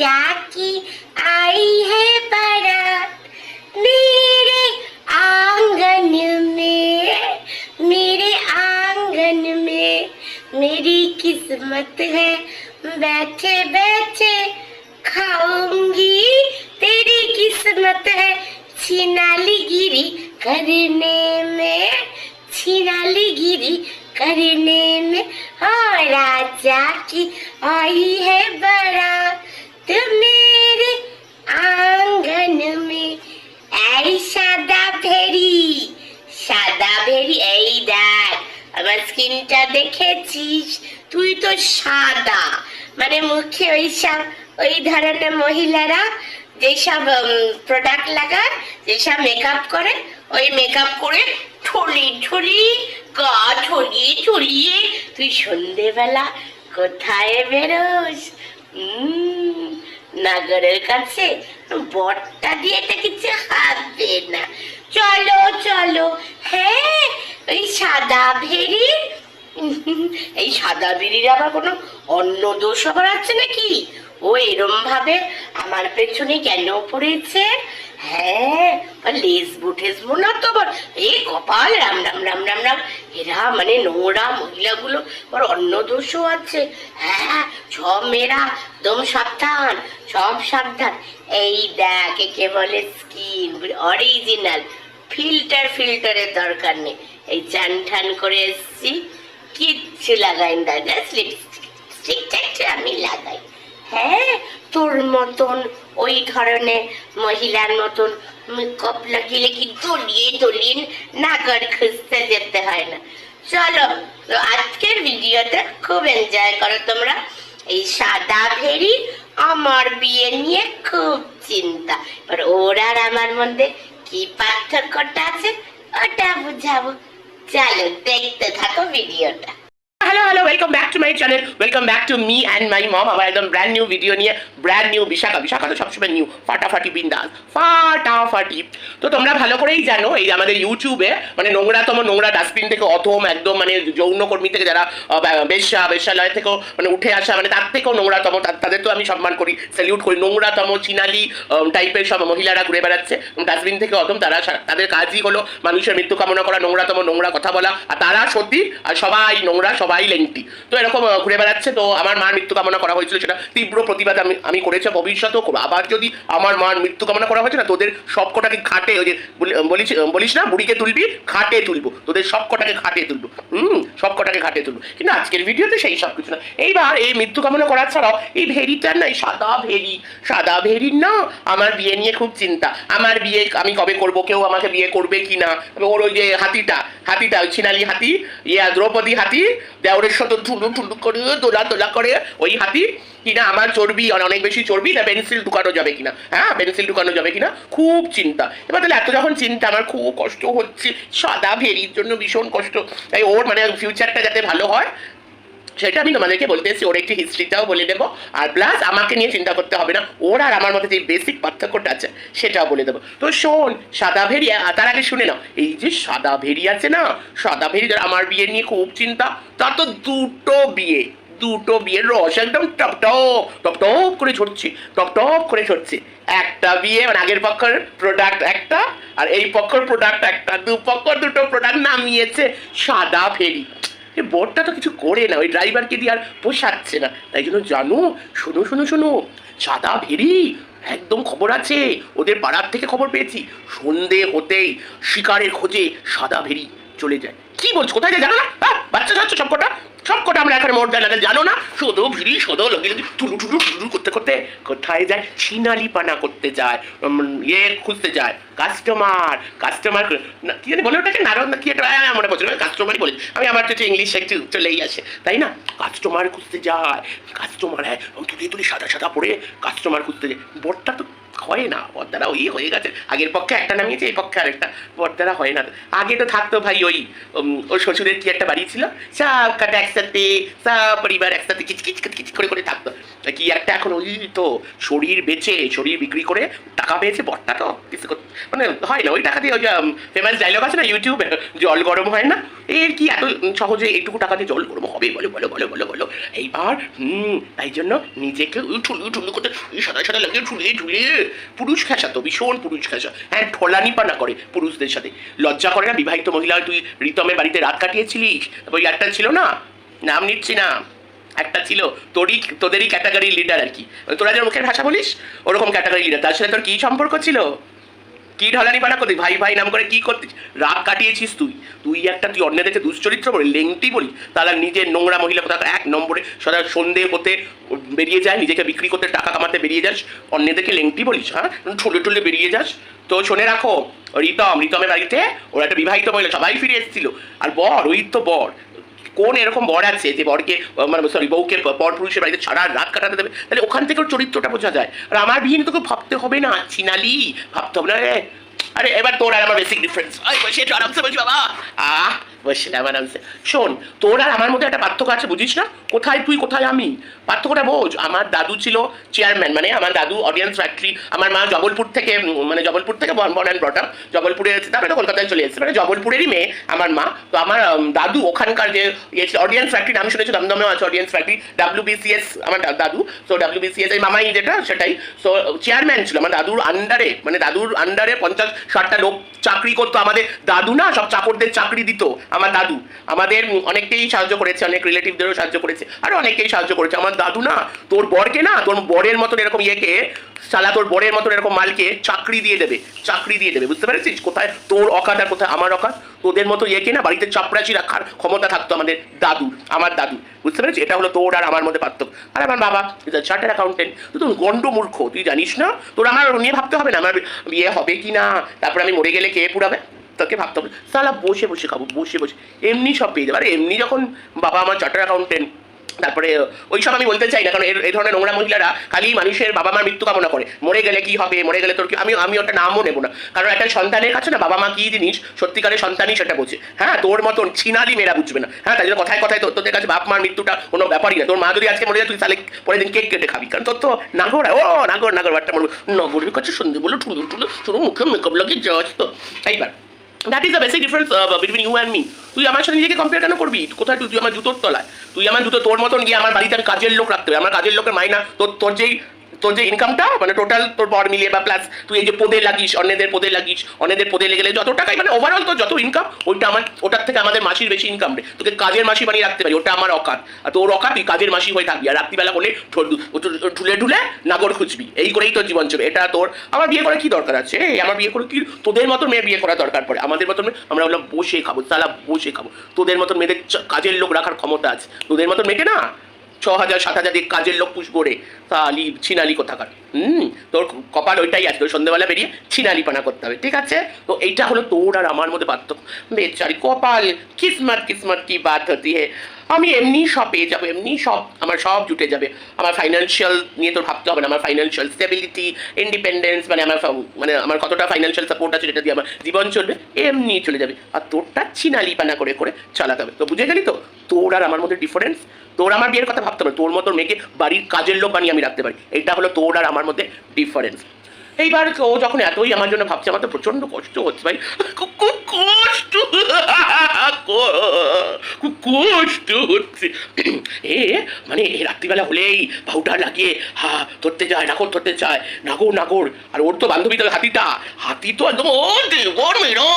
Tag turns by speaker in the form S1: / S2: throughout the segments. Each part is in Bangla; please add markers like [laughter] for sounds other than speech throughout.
S1: राजा की आई है बारात। मेरे आँगन में, मेरे आँगन में मेरी किस्मत है। बैठे बैठे खाऊँगी, तेरी किस्मत है। छिनाली गिरी करने में, छिनाली गिरी करने में। और राजा की आई है बारात স্কিনটা দেখেছিস? তুই তো সাদা। মানে মুখে ওই ওই ধরনের মহিলারা যেসব প্রোডাক্ট লাগায়, যেসব মেকআপ করে, ওই মেকআপ করে ঠলি ঠলি, গা ঠলিয়ে ঠলিয়ে তুই সন্ধেবেলা কোথায় বেরোস? নাগরের কাছে বটটা দিয়ে এটা কিছু হবে না। চলো চলো হ্যাঁ ওই সাদা ভেরি [laughs] এই সাদা বেরির আবার কোনো অন্য দোষ আবার আছে নাকি? ও এরম ভাবে আমার পেছনে কেন পড়েছে? হ্যাঁ আর লেসবো টেসবো না তো আবার এই কপাল, রাম রাম রাম রাম রাম। এরা মানে নোংরা মহিলাগুলো আবার অন্য দোষও আছে। হ্যাঁ সব মেয়েরা একদম সাবধান, সব সাবধান। এই দেখ, একে বলে স্কিন অরিজিনাল ফিল্টার, ফিল্টারের দরকার নেই। এই চান ঠান করে এসছি। কিচ্ছু লাগাই না জাস্ট লিপস্টিক স্টিকটা আমি লাগাই। হ্যাঁ তোর মতন ওই ধরনের মহিলার মতন মেকআপ লাগিয়ে কি দলিয়ে দলিয়ে নাগর খুঁজতে যেতে হয় না। চলো, তো আজকের ভিডিওটা খুব এনজয় করো তোমরা। এই সাদা ভেরি আমার বিয়ে নিয়ে খুব চিন্তা। এবার ওর আর আমার মধ্যে কি পার্থক্যটা আছে, ওটা বুঝাবো। চলো দেখতে থাকো ভিডিওটা
S2: hello hello welcome back to my channel welcome back to me and my mom আবার একদম ব্র্যান্ড নিউ ভিডিও নিয়ে ব্র্যান্ড নিউ বিশাখা বিশাখা তো সবসময় নিউ ফাটাফাটি বিন্দাস। ফাটাফাটি। তো তোমরা ভালো করেই জানো, এই আমাদের ইউটিউবে মানে নোংরাতম নোংরা ডাস্টবিন থেকে অথম একদম মানে যৌনকর্মী থেকে যারা বেশ্যা, বেশ্যালয় থেকেও মানে উঠে আসা মানে তার থেকেও নোংরাতম তাদের তো আমি সম্মান করি স্যালিউট করি। নোংরাতম, চিনালি টাইপের সব মহিলারা ঘুরে বেড়াচ্ছে। ডাস্টবিন থেকে অথম তারা তাদের কাজই হলো মানুষের মৃত্যু কামনা করা, নোংরাতম, নোংরা কথা বলা। আর তারা সত্যি, আর সবাই নোংরা, সবাই লেংটি তো এরকম ঘুরে বেড়াচ্ছে, তো আমার মার মৃত্যু কামনা করা হয়েছিল সেটা তীব্র প্রতিবাদ আমি আমি করেছি ভবিষ্যতেও করব। আবার যদি আমার মার মৃত্যু কামনা করা হয়েছে না, তোদের সব কটাকে খাটে, ওই যে বলিস বলিস না, বুড়িকে তুলবি, খাটে তুলবো। তোদের সব কটাকে খাটে তুলবো। হুম সব কটাকে খাটে তুলবো। কিন্তু আজকের ভিডিওতে সেই সব কিছু না। এইবার এই মৃত্যু কামনা করার ছাড়াও এই ভেরিটার না, এই সাদা ভেরি, সাদা ভেরির না, আমার বিয়ে নিয়ে খুব চিন্তা। আমার বিয়ে আমি কবে করব, কেউ আমাকে বিয়ে করবে কি না ওর ওই যে হাতিটা হাতিটা, ওই ছিনালি হাতি, ইয়া, দ্রৌপদী হাতি দেওরের সাথে ঠুনু ঠুনু করে, দোলা দোলা করে, ওই হাতি, কিনা আমার চর্বি অনে- অনেক বেশি চর্বি, না পেন্সিল ঢুকানো যাবে কিনা? হ্যাঁ পেন্সিল ঢুকানো যাবে কিনা? খুব চিন্তা। এবার তাহলে এত যখন চিন্তা, আমার খুব কষ্ট হচ্ছে, সাদা ভেরির জন্য ভীষণ কষ্ট। তাই ওর মানে ফিউচারটা যাতে ভালো হয় সেটা আমি তোমাদেরকে বলতে এসেছি ওর একটি হিস্ট্রিটাও বলে দেবো। আর প্লাস আমাকে নিয়ে চিন্তা করতে হবে না ওর আর আমার মধ্যে যে বেসিক পার্থক্যটা আছে সেটাও বলে দেবো। তো শোন সাদা ভেরি আ, তার আগে শুনে নাও এই যে সাদা ভেরি আছে না সাদা ভেরি আমার বিয়ে নিয়ে খুব চিন্তা তার তো দুটো বিয়ে দুটো বিয়ের রস একদম টপ টপ টপ টপ করে ঝরছে টপ টপ করে ঝরছে। একটা বিয়ে মানে আগের পক্ষের প্রোডাক্ট একটা আর এই পক্ষের প্রোডাক্ট একটা দু পক্ষ দুটো প্রোডাক্ট নামিয়েছে সাদা ফেরি এ বোর্ডটা তো কিছু করে না, ওই ড্রাইভারকে দিয়ে আর পোষাচ্ছে না। তাই জন্য জানো, শোনো শোনো শোনো সাদা ভেরি একদম খবর আছে, ওদের পাড়ার থেকে খবর পেয়েছি। সন্ধে হতেই শিকারের খোঁজে সাদা ভেরি চলে যায়। কি বলছো? কোথায় যায়? জানো না? হ্যাঁ, বাচ্চা যাচ্ছ সবকটা সবকটা আমরা এখানে মোট জায়গাতে জানো না? শুধু ভিড়ি শুধু লোকে টুলু টুলু টুলু করতে করতে কোথায় যায়? ছিনালি পানা করতে যায় ইয়ে খুঁজতে যায়। কাস্টমার কাস্টমার কি জানি বলে ওটাকে? নারদ না কি একটা হ্যাঁ, মনে পড়ছে কাস্টমারই বলে আমি আমার তো ইংলিশ একটু চলেই আসে। তাই না? কাস্টমার খুঁজতে যায়। কাস্টমার হ্যাঁ তুলে তুলে সাদা সাদা পরে কাস্টমার খুঁজতে যায়। বরটা তো হয় না পর্দারা ওই হয়ে গেছে। আগের পক্ষে একটা নামিয়েছে, এই পক্ষে আরেকটা পর্দারা হয় না। আগে তো থাকতো ভাই ওই ওর শ্বশুরের কি একটা বাড়ি ছিল? সব কাটা একসাথে, সব পরিবার একসাথে কিচ কিচ কিচ কিচ করে করে থাকতো। কি একটা এখন ওই তো শরীর বেচে, শরীর বিক্রি করে টাকা পেয়েছে বরটা তো কিছু মানে হয় না, ওই টাকা দিয়ে ওই ফেমাস ডায়লগ আছে না ইউটিউবে জল গরম হয় না? এর কি এত সহজে এইটুকু টাকা দিয়ে জল গরম হবে? বলো বলো বলো বলো বলো। এইবার, হুম, তাই জন্য নিজেকে ঠুলু ঠুলু করতে সাদা সাদা লাগিয়ে ঠুলিয়ে ঠুলিয়ে পুরুষ খেসা তো, ভীষণ পুরুষ খেসা। হ্যাঁ ঠোলানি পানা করে পুরুষদের সাথে। লজ্জা করে না বিবাহিত মহিলা তুই রিতমের বাড়িতে রাত কাটিয়েছিলিস ওই একটা ছিল না? নাম নিচ্ছি না। একটা ছিল। তোরই, তোদেরই ক্যাটাগরি লিডার আর কি। তোরা যে মুখের ভাষা বলিস, ওরকম ক্যাটাগরি লিডার তার সাথে তোর কি সম্পর্ক ছিল? কি ঢালানি পানা করতে ভাই ভাই, নাম করে কি করতিস? রাগ কাটিয়েছিস তুই? তুই একটা তুই অন্যদেরকে দুশ্চরিত্র বলি, লেংটি বলি? তারা নিজের নোংরা মহিলা কোথাও এক নম্বরে সদা সন্ধে হতে বেরিয়ে যায়, নিজেকে বিক্রি করতে, টাকা কামাতে বেরিয়ে যাস অন্যদেরকে লেংটি বলিস হ্যাঁ? ঠুলে ঠুলে বেরিয়ে যাস। তো শুনে রাখো, রিতম, রিতমের বাড়িতে ওরা একটা বিবাহিত মহিলা, সবাই ফিরে এসেছিল। আর বর, ওই তো বর। কোন এরকম বর আছে যে বরকে মানে সরি বউকে পর পুরুষের বাড়িতে ছাড়া রাত কাটাতে দেবে? তাহলে ওখান থেকে চরিত্রটা বোঝা যায়। আর আমার বিয়ে নিয়ে তোকে ভাবতে হবে না, চিনালি, ভাবতে হবে না রে আরে, এবার তোর আর আমার বেসিক ডিফারেন্স আরামসে বলছি বাবা। আহ শোন, তোর আর আমার মধ্যে একটা পার্থক্য আছে, বুঝিস না? কোথায় তুই, কোথায় আমি? পার্থক্যটা বোঝ। আমার দাদু ছিল চেয়ারম্যান মানে আমার দাদু অডিয়েন্স ফ্যাক্টরি আমার মা জবলপুর থেকে মানে জবলপুর থেকে বন বন অ্যান্ড ব্রটা জবলপুরে এসেছে, তারপরে কলকাতায় চলে এসেছে। মানে জবলপুরেরই মেয়ে, আমার মা। তো আমার দাদু ওখানকার যে অডিয়েন্স ফ্যাক্টরি নাম শুনেছি? দমদমেও আছে অডিয়েন্স ফ্যাক্টরি ডাব্লিউবিসিএস আমার দাদু। তো ডাব্লিউবিসিএস এই মামাই যেটা, সেটাই। তো চেয়ারম্যান ছিল, আমার দাদুর আন্ডারে মানে দাদুর আন্ডারে পঞ্চাশ ষাটটা লোক চাকরি করতো আমাদের। দাদু না, সব চাকরদের চাকরি দিত। আমার দাদু। আমাদের অনেককেই সাহায্য করেছে, অনেক রিলেটিভদেরও সাহায্য করেছে। আর অনেকেই সাহায্য করেছে। আমার দাদু না, তোর বরকে না, তোর বরের মতন এরকম ইয়েকে সালা তোর বরের মতন এরকম মালকে চাকরি দিয়ে দেবে, চাকরি দিয়ে দেবে। বুঝতে পেরেছিস? কোথায় তোর অকাত আর কোথায় আমার অকাত? তোদের মতো ইয়েকে না বাড়িতে চাপরাচি রাখার ক্ষমতা থাকতো আমাদের দাদু আমার দাদু বুঝতে পেরেছিস? এটা হলো তোর আর আমার মধ্যে পার্থক্য। আর আমার বাবা চার্টার অ্যাকাউন্টেন্ট তুই তো গন্ড মূর্খ, তুই জানিস না? তোর আমার নিয়ে ভাবতে হবে না, আমার বিয়ে হবে কি না তারপরে আমি মরে গেলে কে পুরাবে? তোকে ভাবতে হবে। সালা বসে বসে খাব, বসে বসে। এমনি সব পেয়ে যাবে। আর এমনি যখন বাবা আমার চার্টার অ্যাকাউন্টেন্ট তারপরে, ওই সব আমি বলতে চাই না, কারণ এর- এই ধরনের নোংরা মহিলারা খালি মানুষের বাবা মার মৃত্যু কামনা করে। মরে গেলে কি হবে? মরে গেলে তোর কি, আমি আমি ওটা নামও নেব না। কারণ একটা সন্তানের কাছে না বাবা মা কি জিনিস, সত্যিকারের সন্তানই সেটা বোঝে। হ্যাঁ তোর মতন ছিনালি মেয়েরা বুঝবে না। হ্যাঁ তাই জন্য কথায় কথায় তোর, তোদের কাছে বাপ মার মৃত্যুটা কোনো ব্যাপারই না। তোর মা যদি আজকে মরে যায়, তুই তাহলে পরের দিন কেক কেটে খাবি। কারণ তোর তো নাগর, ও নাগর নাগর, বাট্টা মরবে। নগরের কাছে সন্ধে বলে ঠুলো ঠুলো শুরু মুখে মেকআপ লাগিয়ে যাস তো। এইবার that is the basic difference between you and me তুই আমার সাথে নিজেকে কম্পেয়ার কেন করবি? কোথায়? তুই তুই আমার জুতোর তলায়। তুই আমার জুতো তোর মতন গিয়ে আমার বাড়িতে আমি কাজের লোক রাখতে হবে। আমার কাজের লোকের মাইনা তোর তোর যেই তোর যে ইনকামটা মানে টোটাল তোর বর মিলিয়ে বা প্লাস তুই এই যে পদে লাগিস, অন্যদের পদে লাগিস, অন্যদের পদে লেগে যত টাকাই মানে ওভারঅল তোর যত ইনকাম ওইটা আমার, ওটার থেকে আমাদের মাসির বেশি ইনকাম রে। তোকে কাজের মাসি বানিয়ে রাখতে পারি, ওটা আমার অকাত। আর তোর অকাত, তুই কাজের মাসি হয়ে থাকবি। আর রাত্রিবেলা হলে ঠুলে ঠুলে নাগর খুঁজবি। এই করেই তোর জীবন চলবে। এটা তোর, আমার বিয়ে করে কি দরকার আছে? এই আমার বিয়ে করে কি, তোদের মতো মেয়ে বিয়ে করা দরকার পড়ে। আমাদের মতন আমরা বললাম বসে খাব, সালা বসে খাব। তোদের মতন মেয়েদের কাজের লোক রাখার ক্ষমতা আছে। তোদের মতন মেয়েকে না ছ হাজার সাত হাজার কাজের লোক পুষ করে তা আলি ছিনালি কোথাকার? হুম, তোর কপাল ওইটাই আছে, তোর সন্ধ্যেবেলা বেরিয়ে ছিনালি পানা করতে হবে, ঠিক আছে? তো এইটা হলো তোর আর আমার মধ্যে পার্থক্য। বেচারি কপাল, কিসমত কিসমত কি বাত হতি হে। আমি এমনি সব পেয়ে যাব, এমনি সব, আমার সব জুটে যাবে। আমার ফাইন্যান্সিয়াল নিয়ে তোর ভাবতে হবে না, আমার ফাইন্যান্সিয়াল স্টেবিলিটি ইন্ডিপেন্ডেন্স মানে আমার মানে আমার কতটা ফাইন্যান্সিয়াল সাপোর্ট আছে যেটা দিয়ে আমার জীবন চলবে, এমনি চলে যাবে। আর তোরটা ছিনালি পানা করে করে চালাতে হবে। তো বুঝে গেলি তো? তোর আর আমার মধ্যে ডিফারেন্স তোর আমার বিয়ের কথা ভাবতে হবে না। তোর মতো মেয়েকে বাড়ির কাজের লোক বানিয়ে আমি রাখতে পারি। এটা হলো তোর আর আমার মধ্যে ডিফারেন্স এইবার ও যখন এতই আমার জন্য ভাবছে, আমার তো প্রচণ্ড কষ্ট হচ্ছে ভাই। খুব কষ্ট। কষ্ট হচ্ছে। এ মানে রাত্রিবেলা হলেই পাউডার লাগিয়ে হা, ধরতে যায়, নাগর ধরতে চায় নাগর নাগর। আর ওর তো বান্ধবী তো হাতিটা। হাতি তো একদম ও দেবর মেরো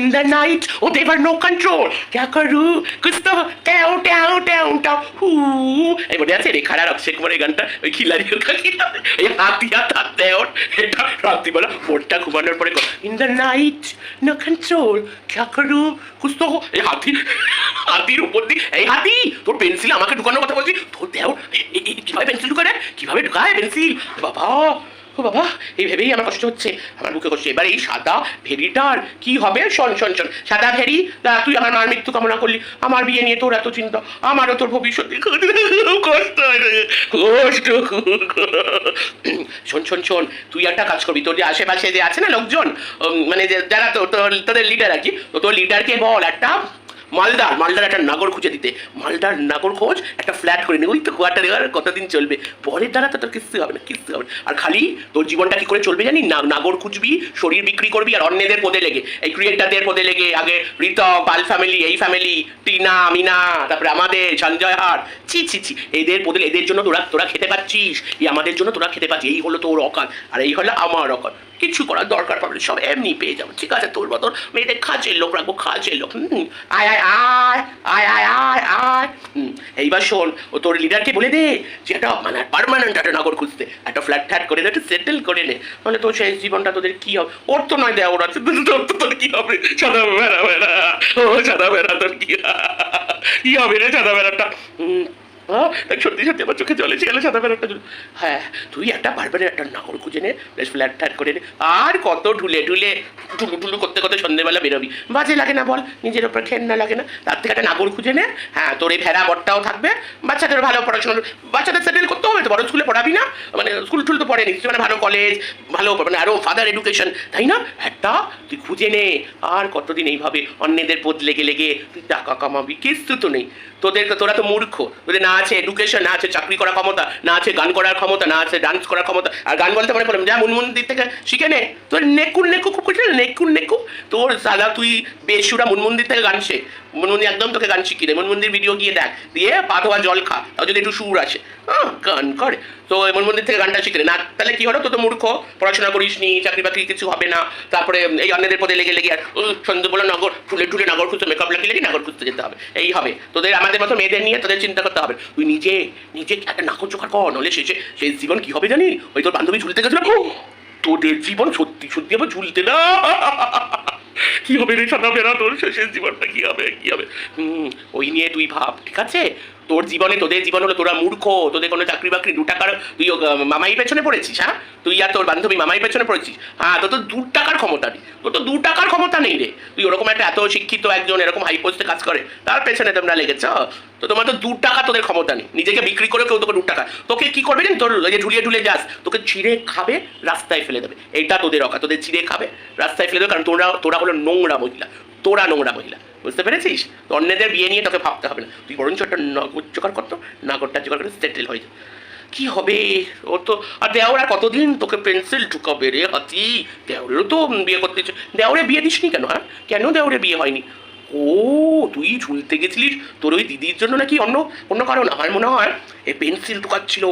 S2: ইন দ্য নাইট ও দেবার নো কন্ট্রোল ক্যা করু? ট্যাও ট্যাও ট্যাও ট্যাও, হু। এই মনে আছে? কুমারের গানটা? ওই হাতি এটা রাত্রিবেলা ঘুমানোর পরে in the night no control ক্যা করু? তো এই হাতি, হাতির উপর দিয়ে, এই হাতি, তোর পেন্সিল আমাকে ঢুকানোর কথা বলছি তোর দেও কীভাবে পেন্সিল ঢুকায় কীভাবে ঢুকায় পেন্সিল বাবা ও বাবা, এই ভেবেই আমার কষ্ট হচ্ছে। আমার বুকে কষ্ট এবার এই সাদা ভেরিটার কি হবে? শোন শোন শোন, সাদা ভেরি তুই আমার মার মৃত্যু কামনা করলি। আমার বিয়ে নিয়ে তোর এত চিন্তা, আমারও তোর ভবিষ্যৎ কষ্ট কষ্ট শোন শোন শোন, তুই একটা কাজ করবি, তোর যে আশেপাশে যে আছে না লোকজন মানে যারা তোর, তোদের লিডার আর কি, তো তোর লিডারকে বল একটা মালদার মালদার একটা নাগর খুঁজে দিতে। মালদার নাগর খোঁজ, একটা ফ্ল্যাট করে নে। ওই তো কোয়ার্টারে আর কতদিন চলবে। পরের দ্বারা তো তোর কিস্তি হবে না কিস্তি হবে আর খালি তোর জীবনটা কি করে চলবে জানি? নাগর খুঁজবি, শরীর বিক্রি করবি, আর অন্যদের পদে লেগে। এই ক্রিয়েটারদের পদে লেগে, আগে ঋতক পাল ফ্যামিলি এই ফ্যামিলি টিনা, মিনা, তারপরে আমাদের, সঞ্জয় হার ছি ছি ছি। এদের পদে, এদের জন্য তোরা তোরা খেতে পাচ্ছিস। এই আমাদের জন্য তোরা খেতে পাচ্ছিস। এই হলো তোর অকাল, আর এই হলো আমার অকাল। কিছু করার দরকার পড়বে না, সব এমনি পেয়ে যাব। ঠিক আছে তোর মতন মেয়েদের খাঁচের লোক রাখব খাঁচের লোক হুম, আয় আয় আয় আয় আয় আয় আয় হুম, এইবার শোন ও তোর লিডারকে বলে দে যে একটা মানে পারমানেন্ট একটা নগর খুঁজতে একটা ফ্ল্যাট ফ্ল্যাট করে নে একটা সেটেল করে নে মানে তোর সেই জীবনটা তোদের কি হবে? ওর তো নয় দেওয়া ওরা তোর কি হবে? সাদা বেড়া বেড়া ও সাদা বেড়া তোর কি হবে রে সাদা বেড়াটা? হুম সত্যি সত্যি, আমার চোখে জলে গেলে সাদা জল হ্যাঁ তুই একটা বারবারের একটা নাগর খুঁজে নে, বেশ ফ্ল্যাট ফ্ল্যাট করে নে। আর কত ঢুলে ঢুলে, ঢুলু ঢুলু করতে করতে সন্ধ্যেবেলা বেরোবি। বাজে লাগে না বল, নিজের ওপর ঘেন্না লাগে না। তার থেকে একটা নাগর খুঁজে নে। হ্যাঁ তোর এই ভেড়া বটটাও থাকবে। বাচ্চাদের ভালো পড়াশোনা বাচ্চাদের সেটেল করতে হবে তো, বড় স্কুলে পড়াবি না? মানে স্কুল টুল তো পড়ে নিশ্চয়ই মানে ভালো কলেজ ভালো মানে আরও ফাদার এডুকেশন তাই না? একটা, তুই খুঁজে নে। আর কতদিন এইভাবে অন্যদের পদ লেগে লেগে তুই টাকা কামাবি কিছু তো নেই। তোদের তোরা তো মূর্খ। তোদের না আছে এডুকেশন না আছে চাকরি করার ক্ষমতা, না আছে গান করার ক্ষমতা, না আছে ডান্স করার ক্ষমতা। আর গান বলতে পড়লাম যা মুনমুন্দির থেকে শিখে নে। তোর নেকুর নেকু খুব করছিস নেকুর নেকু। তোর সাদা তুই বেসুরা মুনমুন্দির থেকে গান শেখ। মুনমুন্দি একদম তোকে গান শিখিয়ে দেয়। মুনমুন্দির ভিডিও গিয়ে দেখ। দিয়ে পা ধোয়া জল খা। তাও যদি একটু সুর আসে। হ্যাঁ গান করে। তো মনমন্দির থেকে গানটা শিখলে না। তাহলে কি হলো? তো তো মূর্খ। পড়াশোনা করিস নি চাকরি বাকরি কিছু হবে না। তারপরে এই অন্যদের পদে লেগে লেগে আর সন্ধ্যেবেলা নগর ঠুলে ঠুলে নগর খুঁজতে মেকআপ লাগিয়ে লেগে নগর খুঁজতে যেতে হবে। এই হবে। তোদের আমাদের মতো মেয়েদের নিয়ে তোদের চিন্তা করতে হবে। তুই নিজে নিজে একটা নাকর চোখার কর নলে শেষে সেই জীবন কি হবে জানি ওই তোর বান্ধবী ঝুলতে গেছিল তোদের জীবন সত্যি সত্যি হবে ঝুলতে না। কি হবে রে সাদা বেড়া তোর শেষের জীবনটা কি হবে? কি হবে? হুম, ওই নিয়ে তুই ভাব, ঠিক আছে? তোর জীবনে, তোদের জীবন হলো তোরা মূর্খ, তোদের কোনো চাকরি বাকরি দু টাকার, তুই মামাই পেছনে পড়েছিস হ্যাঁ? তুই আর তোর বান্ধবী মামাই পেছনে পড়েছিস। হ্যাঁ তোর তো দু টাকার ক্ষমতা নেই। তোর তো দু টাকার ক্ষমতা নেই রে। তুই ওরকম একটা এত শিক্ষিত একজন, এরকম হাই পোস্টে কাজ করে, তার পেছনে তোমরা লেগেছ। তো তোমার তো দু টাকা তোদের ক্ষমতা নেই। নিজেকে বিক্রি করে কেউ তোকে দু টাকা তোকে কি করবে জানি তোর? যে ঝুলিয়ে ঝুলিয়ে যাস, তোকে ছিঁড়ে খাবে, রাস্তায় ফেলে দেবে। এটা তোদের অকা তোদের ছিঁড়ে খাবে, রাস্তায় ফেলে দেবে, কারণ তোরা তোরা হলো নোংরা মহিলা। তোরা নোংরা মহিলা। বুঝতে পেরেছিস? তো অন্যদের বিয়ে নিয়ে তোকে ভাবতে হবে না। তুই বরঞ্চ একটা নগর করতো নাগরটা জোগাড় করে সেটেল হয়ে কি হবে? ও তো, আর দেওয়ার আর কতদিন তোকে পেন্সিল ঢুকাবে রে হাতি দেওরেরও তো বিয়ে করতে দেওরে বিয়ে দিসনি কেন হ্যাঁ? কেন দেওরে বিয়ে হয়নি? ও, তুই ঝুলতে গেছিলিস তোর ওই দিদির জন্য নাকি অন্য অন্য কারণ? আমার মনে হয় এ পেন্সিল ঢুকাচ্ছিল।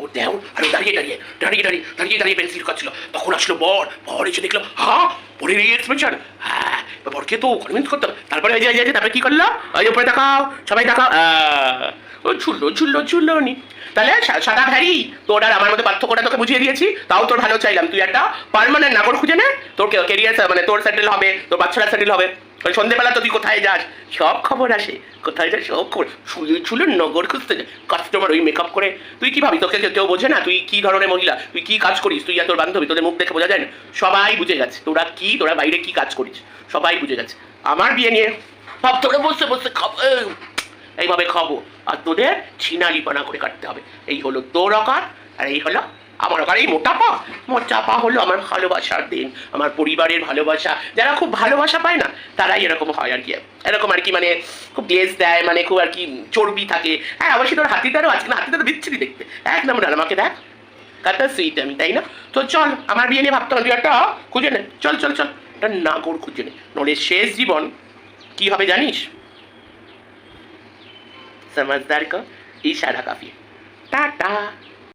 S2: ও দেও আর দাঁড়িয়ে দাঁড়িয়ে দাঁড়িয়ে দাঁড়িয়ে দাঁড়িয়ে দাঁড়িয়ে পেন্সিল কাটছিল। তখন আসলো বর বর এসে দেখল হ্যাঁ বরের এই এক্সপ্রেশন হ্যাঁ বরকে তো কনভিন্স করতে তারপরে এই যে তারপরে কি করল? ওই যে উপরে দেখাও সবাই আহ, ও ঝুললো ঝুললো ঝুললো নি তাহলে সাদা ভ্যারি, তোর আর আমার মধ্যে পার্থক্যটা তোকে বুঝিয়ে দিয়েছি, তাও তোর ভালো চাইলাম। তুই একটা পার্মানেন্ট নাগর খুঁজে নে, তোর কেরিয়ার মানে তোর সেটেল হবে, তোর বাচ্চারা সেটেল হবে। ওই সন্ধেবেলা তো তুই কোথায় যাস? সব খবর আসে। কোথায় যাস? সব খবর। শুয়ে ঝুলে নগর খুঁজতে যায় কাস্টমার ওই মেকআপ করে। তুই কি ভাবি, তোকে কেউ- বোঝে না? তুই কি ধরনের মহিলা? তুই কি কাজ করিস? তুই আর তোর বান্ধবী, তোদের মুখ দেখে বোঝা যায় না? সবাই বুঝে গেছে। তোরা কি, তোরা বাইরে কি কাজ করিস? সবাই বুঝে গেছে। আমার বিয়ে নিয়ে ভাব, তোরা বসে বসে খাব এইভাবে খাব। আর তোদের ছিনালিপানা করে কাটতে হবে। এই হলো তোর অকার আর এই হলো আমার অকার এই মোটা পা মোটা পা হলো আমার ভালোবাসার দিন, আমার পরিবারের ভালোবাসা। যারা খুব ভালোবাসা পায় না, তারাই এরকম হয় আর কি। এরকম আর কি মানে খুব গ্লেজ দেয় মানে খুব আর কি চর্বি থাকে। হ্যাঁ অবশ্যই তোর হাতিটারও আছে না হাতিটা তো বিচ্ছিরি দেখতে। এক নম্বর আমাকে দেখ। কত সুইট আমি, তাই না? তো চল, আমার বিয়ে নিয়ে ভাবতে হবে একটা খুঁজে নে। চল চল চল। একটা নাগর খুঁজে নে। নলে শেষ জীবন। কি হবে জানিস? समझदार को इशारा काफी। है टाटा।